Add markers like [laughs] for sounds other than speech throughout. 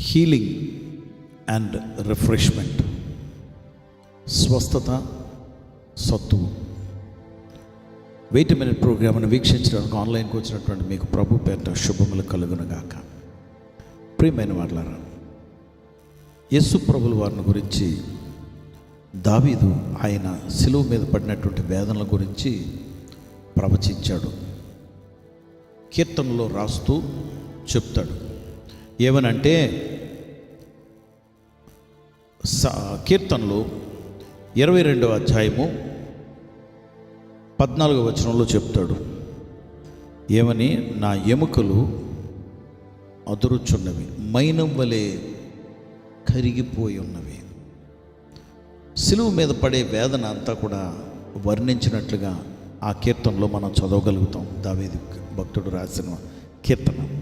Healing and refreshment. స్వస్థత సత్తువు. Wait minute ప్రోగ్రామ్ను వీక్షించడానికి ఆన్లైన్కి వచ్చినటువంటి మీకు ప్రభు పేరుతో శుభములు కలుగునుగాక. ప్రియమైన వాళ్ళారా యస్సు ప్రభుల వారిని గురించి దావీదు ఆయన సిలువు మీద పడినటువంటి వేదనల గురించి ప్రవచించాడు. కీర్తనలో రాస్తూ చెప్తాడు. ఏమనంటే స ఇరవై రెండవ అధ్యాయము పద్నాలుగో వచనంలో చెప్తాడు. ఏమని నా ఎముకలు అదురుచున్నవి మైనం వలె కరిగిపోయి ఉన్నవి సిలువు మీద పడే వేదన అంతా కూడా వర్ణించినట్లుగా ఆ కీర్తనలో మనం చదవగలుగుతాం. దావేది భక్తుడు రాసిన కీర్తన.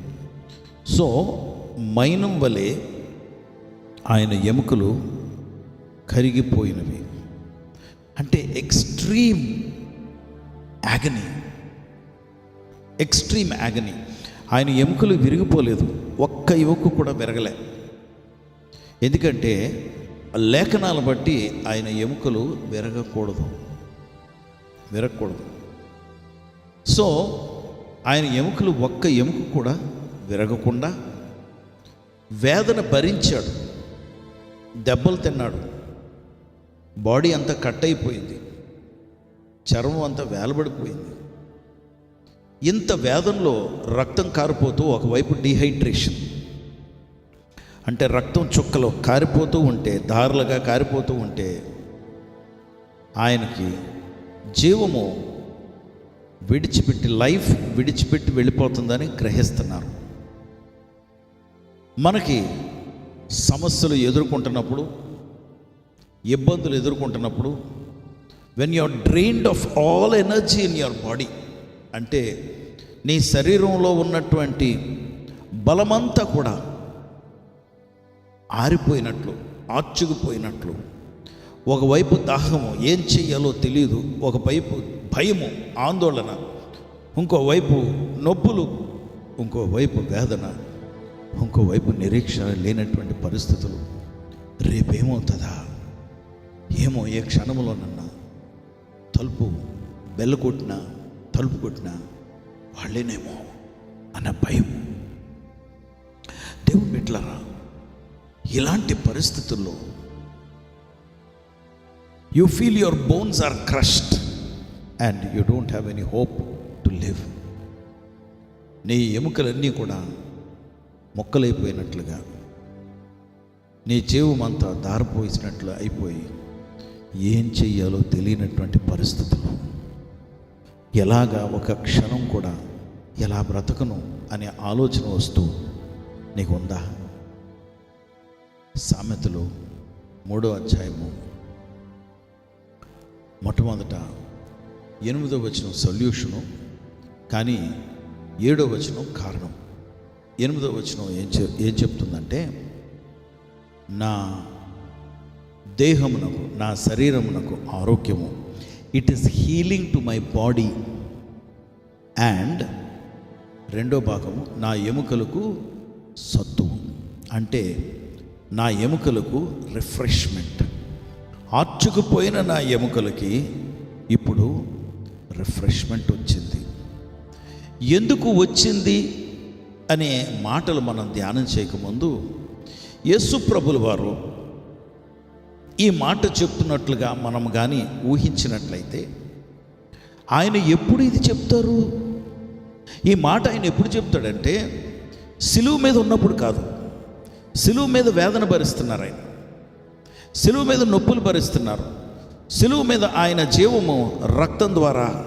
సో మైనం వలె ఆయన ఎముకలు కరిగిపోయినవి. అంటే ఎక్స్ట్రీమ్ యాగనీ ఎక్స్ట్రీమ్ యాగనీ ఆయన ఎముకలు విరిగిపోలేదు. ఒక్క యువకు కూడా విరగలే. ఎందుకంటే లేఖనాలు బట్టి ఆయన ఎముకలు విరగకూడదు. విరగకూడదు. సో ఆయన ఎముకలు ఒక్క ఎముక కూడా విరగకుండా వేదన భరించాడు. దెబ్బలు తిన్నాడు. బాడీ అంతా కట్ అయిపోయింది. చర్మం అంతా వేలబడిపోయింది. ఇంత వేదనలో రక్తం కారిపోతూ ఒకవైపు డీహైడ్రేషన్. అంటే రక్తం చుక్కలో కారిపోతూ ఉంటే దారులుగా కారిపోతూ ఉంటే ఆయనకి జీవము విడిచిపెట్టి లైఫ్ విడిచిపెట్టి వెళ్ళిపోతుందని గ్రహిస్తున్నారు. మనకి సమస్యలు ఎదుర్కొంటున్నప్పుడు ఇబ్బందులు ఎదుర్కొంటున్నప్పుడు when you are drained of all energy in your body అంటే నీ శరీరంలో ఉన్నటువంటి బలమంతా కూడా ఆరిపోయినట్లు ఆర్చుకుపోయినట్లు ఒకవైపు దాహము ఏం చెయ్యాలో తెలియదు ఒకవైపు భయము ఆందోళన ఇంకోవైపు నొప్పులు ఇంకోవైపు వేదన ఇంకోవైపు నిరీక్షణ లేనటువంటి పరిస్థితులు రేపేమవుతుందా? ఏమో ఏ క్షణంలోనన్నా తలుపు బెల్ల కొట్టినా తలుపు కొట్టినా వాళ్ళేనేమో అన్న భయం. దేవుడు బిడ్డలారా ఇలాంటి పరిస్థితుల్లో you feel your bones are crushed and you don't have any hope to live నీ ఎముకలన్నీ కూడా మొక్కలైపోయినట్లుగా. నీ జీవమంతా దారిపోసినట్లు అయిపోయి ఏం చెయ్యాలో తెలియనటువంటి పరిస్థితులు. ఎలాగా ఒక క్షణం కూడా ఎలా బ్రతకను అనే ఆలోచన వస్తూ నీకు ఉందా సామెతలు మూడో అధ్యాయము. మొట్టమొదట ఎనిమిదో వచనం సొల్యూషను కానీ ఏడో వచనం కారణం. ఎనిమిదో వచనం ఏం చె ఏం చెప్తుందంటే నా దేహమునకు నా శరీరమునకు ఆరోగ్యము. It is healing to my body and రెండో భాగము నా ఎముకలకు సత్తువు. అంటే నా ఎముకలకు రిఫ్రెష్మెంట్ ఆర్చుకుపోయిన నా ఎముకలకి ఇప్పుడు రిఫ్రెష్మెంట్ వచ్చింది. ఎందుకు వచ్చింది? అనే మాటలు మనం ధ్యానం చేయకముందు యేసు ప్రభులు వారు ఈ మాట చెప్తున్నట్లుగా మనం కానీ ఊహించినట్లయితే ఆయన ఎప్పుడు ఇది చెప్తారు? ఈ మాట ఆయన ఎప్పుడు చెప్తాడంటే సిలువు మీద ఉన్నప్పుడు కాదు. సిలువు మీద వేదన భరిస్తున్నారు ఆయన. సిలువు మీద నొప్పులు భరిస్తున్నారు. సిలువు మీద ఆయన జీవము రక్తం ద్వారా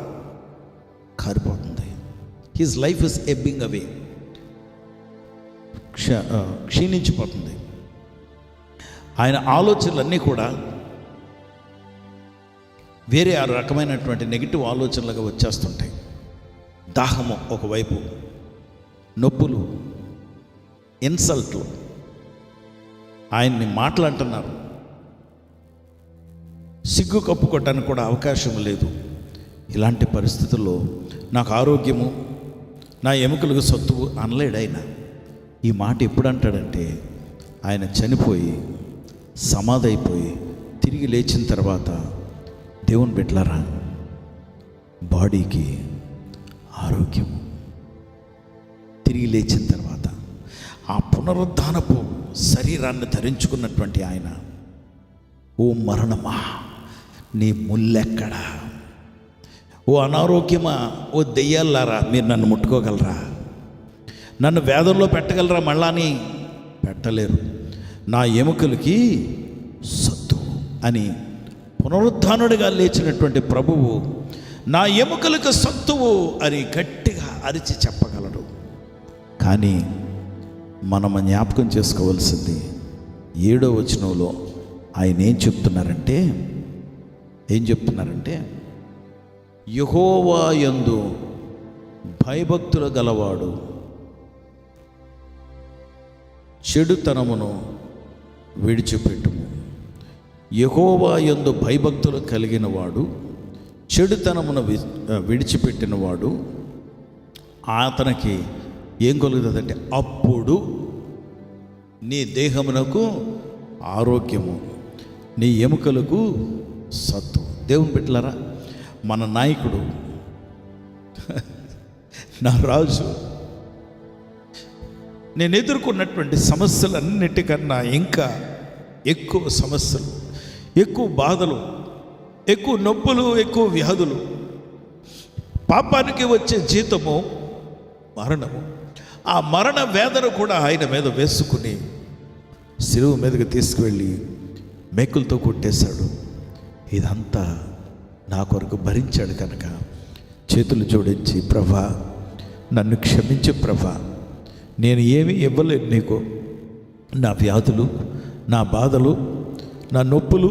కారిపోతుంది. His life is ebbing away క్ష క్షీణించిపోతుంది. ఆయన ఆలోచనలన్నీ కూడా వేరే ఆ రకమైనటువంటి నెగిటివ్ ఆలోచనలుగా వచ్చేస్తుంటాయి. దాహము ఒకవైపు నొప్పులు ఇన్సల్ట్లు. ఆయన్ని మాట్లాడుతున్నారు. సిగ్గు కప్పుకోవటానికి కూడా అవకాశం లేదు. ఇలాంటి పరిస్థితుల్లో నాకు ఆరోగ్యము నా ఎముకలకు సత్తువు అనలేడు ఆయన. ఈ మాట ఎప్పుడు అంటాడంటే ఆయన చనిపోయి సమాధి అయిపోయి తిరిగి లేచిన తర్వాత దేవుని బిడ్డలారా బాడీకి ఆరోగ్యం. తిరిగి లేచిన తర్వాత ఆ పునరుద్ధానపు శరీరాన్ని ధరించుకున్నటువంటి ఆయన ఓ మరణమా నీ ముల్లెక్కడా? ఓ అనారోగ్యమా? ఓ దెయ్యాలారా మీరు నన్ను ముట్టుకోగలరా? నన్ను వేదంలో పెట్టగలరా మళ్ళా అని పెట్టలేరు. నా ఎముకలకి సత్తు అని పునరుద్ధానుడిగా లేచినటువంటి ప్రభువు నా ఎముకలకు సత్తువు అని గట్టిగా అరిచి చెప్పగలడు. కానీ మనం జ్ఞాపకం చేసుకోవాల్సింది ఏడో వచనంలో ఆయన ఏం చెప్తున్నారంటే ఏం చెప్తున్నారంటే యహోవా యందు భయభక్తులు గలవాడు చెడుతనమును విడిచిపెట్టుము. యహోవా యందు భయభక్తులు కలిగిన వాడు చెడుతనమును విడిచిపెట్టినవాడు అతనికి ఏం కలుగుతుందంటే అప్పుడు నీ దేహమునకు ఆరోగ్యము నీ ఎముకలకు సత్తు. దేవుని పెట్టలరా మన నాయకుడు [laughs] నా రాజు నేను ఎదుర్కొన్నటువంటి సమస్యలన్నిటికన్నా ఇంకా ఎక్కువ సమస్యలు ఎక్కువ బాధలు ఎక్కువ నొప్పులు ఎక్కువ వ్యాధులు. పాపానికి వచ్చే జీతము మరణము. ఆ మరణ వేదన కూడా ఆయన మీద వేసుకుని సిలువు మీదకి తీసుకువెళ్ళి మేకులతో కొట్టేశాడు. ఇదంతా నా కొరకు భరించాడు కనుక. చేతులు జోడించి ప్రభా నన్ను క్షమించు ప్రభా. నేను ఏమీ ఇవ్వలేదు నీకు. నా వ్యాధులు నా బాధలు నా నొప్పులు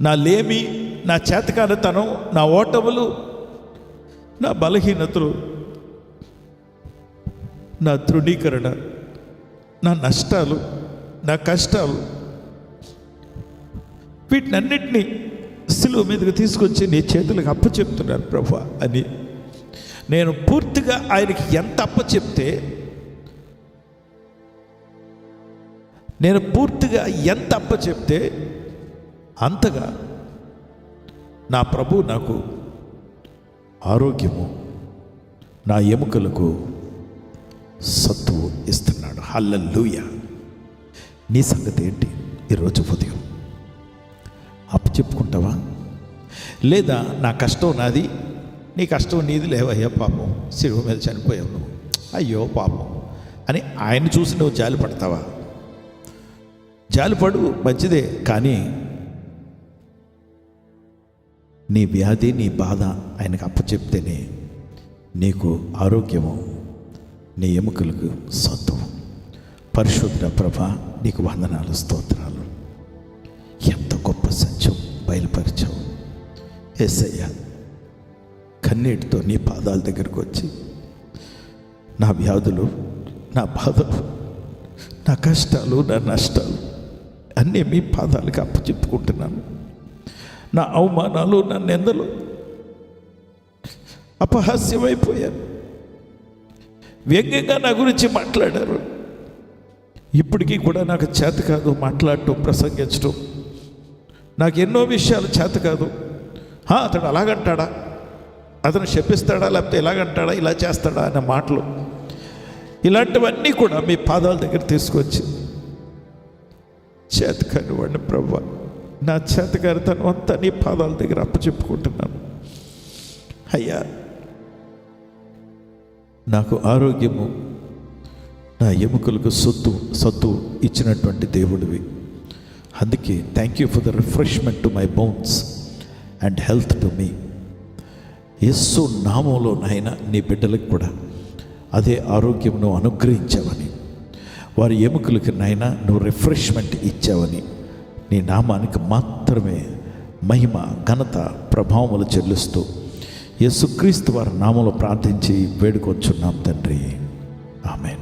నా లేమి నా చేతకానితనం నా ఓటములు నా బలహీనతలు నా తృణీకరణ నా నష్టాలు నా కష్టాలు వీటినన్నిటినీ సిలువ మీదకి తీసుకొచ్చి నీ చేతులకు అప్పచెప్తున్నాను ప్రభు అని. నేను పూర్తిగా ఆయనకి ఎంత అప్పచెప్తే నేను పూర్తిగా ఎంత అప్పచెప్తే అంతగా నా ప్రభు నాకు ఆరోగ్యము నా ఎముకలకు సత్తువు ఇస్తున్నాడు. హల్లెలూయ. నీ సంగతి ఏంటి ఈరోజు ఉదయం? అప్పు చెప్పుకుంటావా? లేదా నా కష్టం నాది నీ కష్టం నీది లేవయ్యా పాపం. సిరువు మీద చనిపోయావు నువ్వు. అయ్యో పాపం. అని ఆయన చూసి నువ్వు జాలి పడతావా జాలిపడు మంచిదే కానీ నీ వ్యాధి నీ బాధ ఆయనకు అప్పచెప్తేనే నీకు ఆరోగ్యము నీ ఎముకలకు సొంతం పరిశుద్ధ ప్రభ నీకు వందనాలు స్తోత్రాలు. ఎంత గొప్ప సత్యం బయలుపరిచావు. ఎస్ఐ కన్నీటితో నీ పాదాల దగ్గరకు వచ్చి నా వ్యాధులు నా బాధలు నా కష్టాలు నా నష్టాలు అన్నీ మీ పాదాలకు అప్పచెప్పుకుంటున్నాను. నా అవమానాలు నా నిందలు అపహాస్యమైపోయాను వ్యంగ్యంగా నా గురించి మాట్లాడారు. ఇప్పటికీ కూడా నాకు చేత కాదు మాట్లాడటం ప్రసంగించడం నాకు ఎన్నో విషయాలు చేత కాదు. అతడు అలాగంటాడా? అతను శపిస్తాడా? లేకపోతే ఇలాగంటాడా? ఇలా చేస్తాడా? అనే మాటలు. ఇలాంటివన్నీ కూడా మీ పాదాల దగ్గర తీసుకొచ్చి చేత వాడిని ప్రభు. నా చేతకారితనం అంతా నీ పాదాల దగ్గర అప్పచెప్పుకుంటున్నాను. అయ్యా నాకు ఆరోగ్యము నా ఎముకలకు సొత్తు సత్తు ఇచ్చినటువంటి దేవుడివి. అందుకే thank you for the refreshment to my bones and health to me Yesu నామంలో నాయన నీ బిడ్డలకు కూడా అదే ఆరోగ్యం నువ్వు అనుగ్రహించావని వారి ఎముకలకి నాయన నువ్వు రిఫ్రెష్మెంట్ ఇచ్చావని. నీ నామానికి మాత్రమే మహిమ ఘనత ప్రభావములు చెల్లిస్తూ యేసుక్రీస్తు వారి నామంలో ప్రార్థించి వేడుకొచ్చున్నాం తండ్రి. ఆమె